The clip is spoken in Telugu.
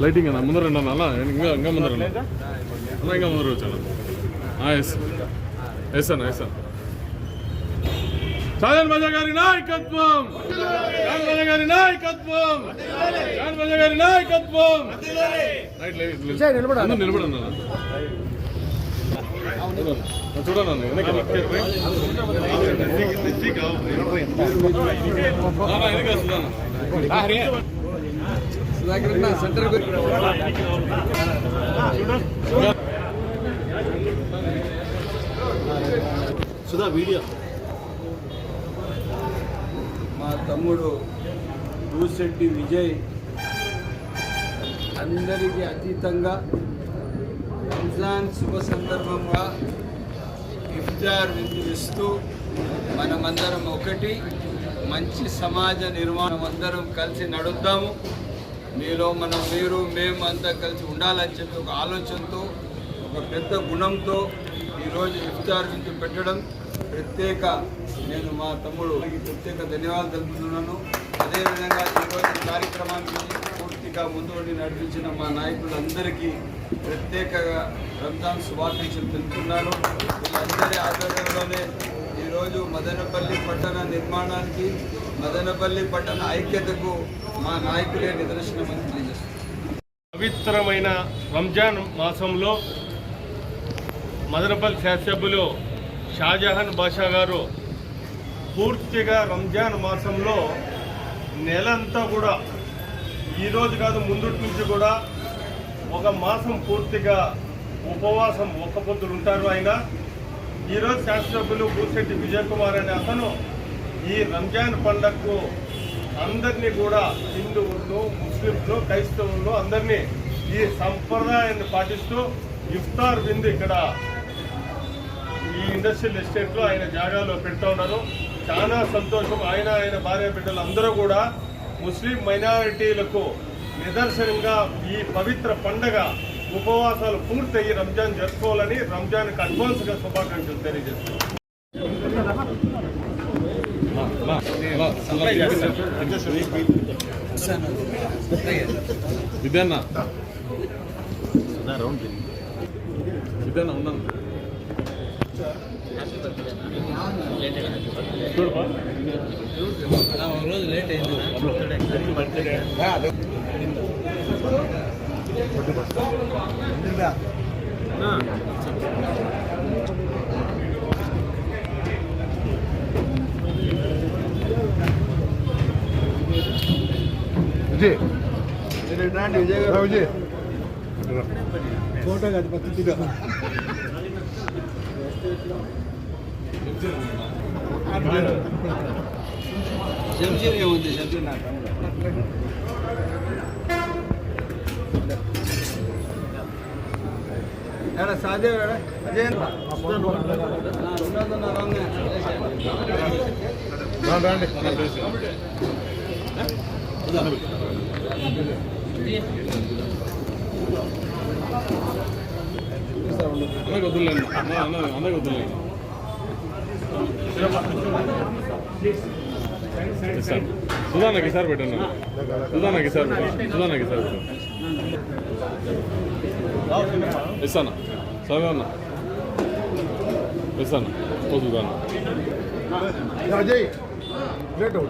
లైటింగ్ అన్న ముందర రండి అన్న అలా ఇంకా ఇంకా ముందర రండి అన్న ఇంకా ముందర వచ్చాను ఎస్ ఎస్ అన్న ఎస్ అన్న సాజన్ బజా గారి నాయకత్వం జాన్ బజా గారి నాయకత్వం జాన్ బజా గారి నాయకత్వం రైట్ లైట్ నిలబడన్నా నిలబడన్నా చూడండి అన్న వెనక్కి వెనక్కి వెనక్కి వస్తున్నాను సెంటర్ సుధా వీడియో మా తమ్ముడు దూశెట్టి విజయ్ అందరికీ అతీతంగా రంజాన్ శుభ సందర్భంగా ఇఫ్తార్ విందులిస్తూ మనమందరం ఒకటి మంచి సమాజ నిర్మాణం అందరం కలిసి నడుద్దాము. మీలో మనం మీరు మేము అంతా కలిసి ఉండాలని చెప్పి ఒక ఆలోచనతో ఒక పెద్ద గుణంతో ఈరోజు ఇఫ్తార్ విందు పెట్టడం. ప్రత్యేక నేను మా తమ్ముడు ప్రత్యేక ధన్యవాదాలు తెలుపుతున్నాను. అదేవిధంగా ఈరోజు కార్యక్రమాన్ని కార్యక్రమానికి పూర్తిగా ముందు నడిపించిన మా నాయకులందరికీ ప్రత్యేకంగా రంజాన్ శుభాకాంక్షలు తెలుపుతున్నాను వీళ్ళందరి ఆధ్వర్యంలోనే ఈరోజు మదనపల్లి పట్టణ నిర్మాణానికి మదనపల్లి పట్టణ ఐక్యతకు మా నాయకులే నిదర్శనమని తెలియజేస్తున్నారు. పవిత్రమైన రంజాన్ మాసంలో మదనపల్లి శాసభ్యులు షాజహాన్ బాషా గారు పూర్తిగా రంజాన్ మాసంలో నెలంతా కూడా ఈరోజు కాదు ముందుటి నుంచి కూడా ఒక మాసం పూర్తిగా ఉపవాసం ఒక్క పొద్దులు ఉంటారు ఆయన. ఈరోజు శాసనసభ్యులు బూసెట్టి విజయ్ కుమార్ అనే అతను ఈ రంజాన్ పండగకు అందరినీ కూడా హిందువులు ముస్లింలు క్రైస్తవులు అందరినీ ఈ సంప్రదాయాన్ని పాటిస్తూ ఇఫ్తార్ విందు ఇక్కడ ఈ ఇండస్ట్రియల్ ఎస్టేట్లో ఆయన జాగాలో పెడుతూ ఉన్నారు. చాలా సంతోషం. ఆయన ఆయన భార్య బిడ్డలు అందరూ కూడా ముస్లిం మైనారిటీలకు నిదర్శనంగా ఈ పవిత్ర పండగ ఉపవాసాలు పూర్తయ్యి రంజాన్ జరుపుకోవాలని రంజాన్కి అడ్వాన్స్గా శుభాకాంక్షలు తెలియజేస్తున్నాం. ఇదేనా ఇదేనా ఉన్నాను. రోజు లేట్ అయింది విజయ్ విజయ్ గారు విజయ్ ఫోటో కాదు పత్రిక శంషీర్ ఏముంది శంషీర్ నాకు ఎడా సాదేవ్ ఎడా అజయ్ రండి అన్నకి వద్దులేండి అన్న అన్న అన్నకి వద్దులేండి సుధానకి సార్ పెట్టండి సుధానకి సార్ పెట్టండి సుధానకి సార్ పెట్టండి ఇస్తాను అన్న ఇస్తానా ఓ సుధాన అజయ్ పెట్టండి